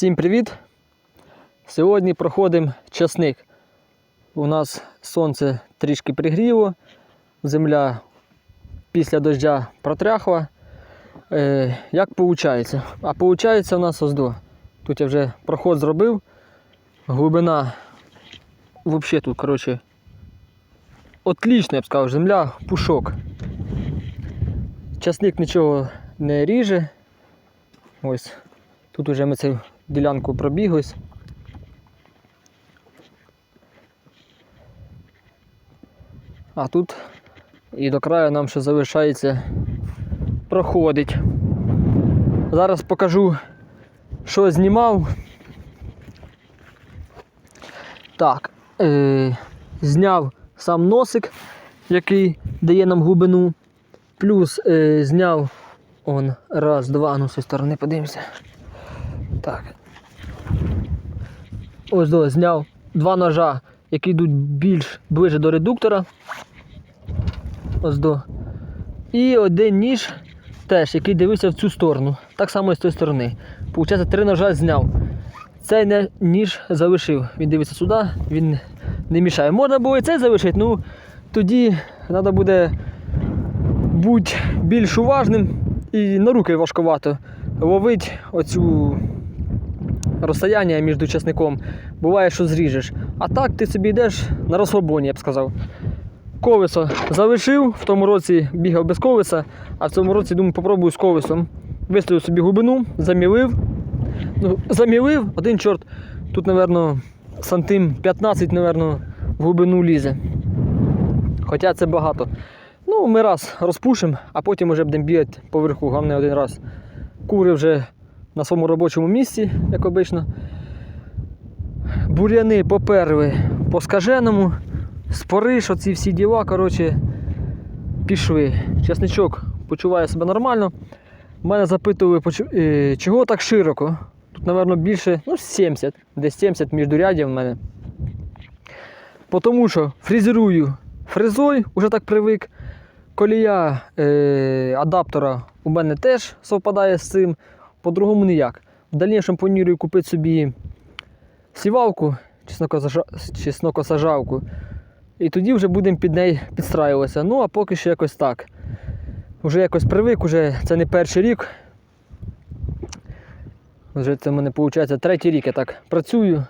Всім привіт! Сьогодні проходимо часник. У нас сонце трішки пригріло, земля після дождя протряхла. Е, як виходить? А виходить у нас ось до. Тут я вже проход зробив. Глибина взагалі тут, коротше, отлічна, я б сказав, земля, пушок. Часник нічого не ріже. Ось тут уже ми цю ділянку пробіглись. А тут і до краю нам ще залишається проходить. Зараз покажу, що знімав. Так, е, зняв сам носик, який дає нам глибину. Плюс е, зняв он раз, два, ну з цієї сторони подивимося. Так. Ось до, зняв два ножа, які йдуть більш ближе до редуктора. Ось до. І один ніж теж, який дивився в цю сторону. Так само і з тої сторони. Получається, три ножа зняв. Цей не, ніж залишив. Він дивиться сюди, він не мішає. Можна було і цей залишити, ну тоді треба буде бути більш уважним і на руки важкувато ловити оцю розстояння між часником. Буває, що зріжеш. А так ти собі йдеш на розслабоні, я б сказав. Ковесо залишив, в тому році бігав без ковеса, а в цьому році, думаю, попробую з ковесом. Виставив собі глибину, замілив. Ну, замілив, один чорт, тут, мабуть, сантим 15, мабуть, в глибину лізе. Хоча це багато. Ну, ми раз розпушимо, а потім вже будемо бігати поверху, головне один раз. Кури вже на своєму робочому місці, як обично. Бур'яни поперли по скаженому, спориш, оці всі діла, коротше, пішли. Часничок почуває себе нормально. Мене запитували, е, чого так широко. Тут, мабуть, більше ну, 70, десь 70 міждурядів в мене. Тому що фрезерую фрезою, вже так привик. Колія е, адаптера у мене теж совпадає з цим. По-другому ніяк. В дальнішому планую купити собі сівалку, чеснокосажа- чеснокосажалку. І тоді вже будемо під неї підстраюватися. Ну, а поки що якось так. Вже якось привик, уже це не перший рік. Вже це в мене виходить третій рік я так працюю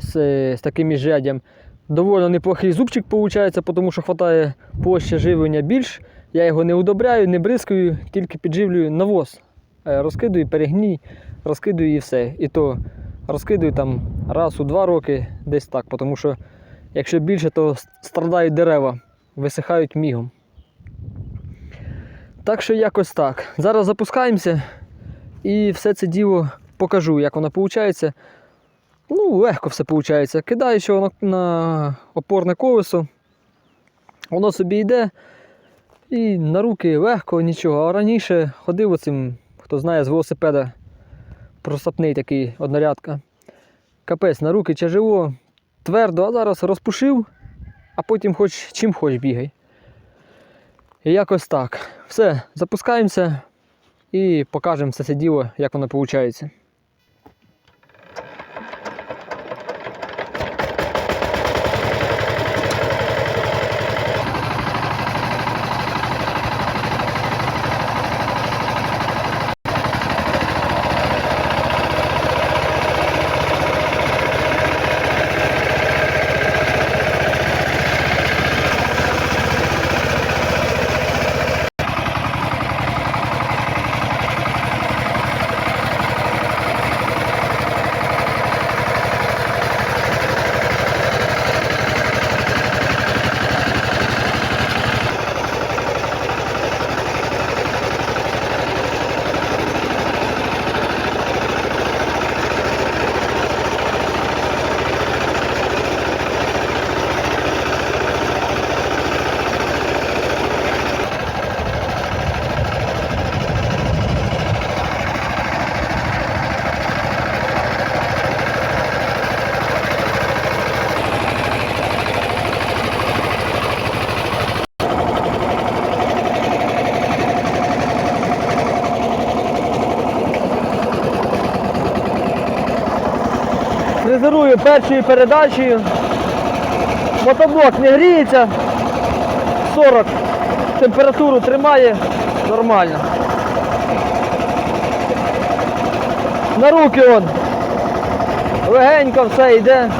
з, з таким міжряддям. Доволі неплохий зубчик виходить, тому що вистачає площа живлення більш. Я його не удобряю, не бризкаю, тільки підживлюю навоз. Е, Розкидую перегній, розкидую і все. І то розкидую там раз у два роки, десь так, тому що якщо більше, то страдають дерева, висихають мігом. Так що якось так. Зараз запускаємося і все це діло покажу, як воно виходить. Ну, легко все виходить. Кидаєш його на, на опорне колесо, воно собі йде. І на руки легко, нічого. А раніше ходив оцим, хто знає, з велосипеда просапний такий однорядка. Капець на руки тяжело, твердо, а зараз розпушив, а потім хоч чим хоч бігай. І якось так. Все, запускаємося і покажемо все це діло, як воно виходить. Фрезерую першою передачею. Мотоблок не гріється. 40 температуру тримає нормально. На руки он. Легенько все йде.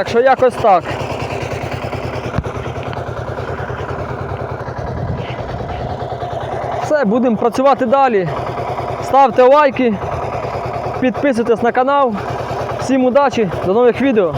Так що якось так. Все, будемо працювати далі. Ставте лайки, підписуйтесь на канал. Всім удачі, до нових відео.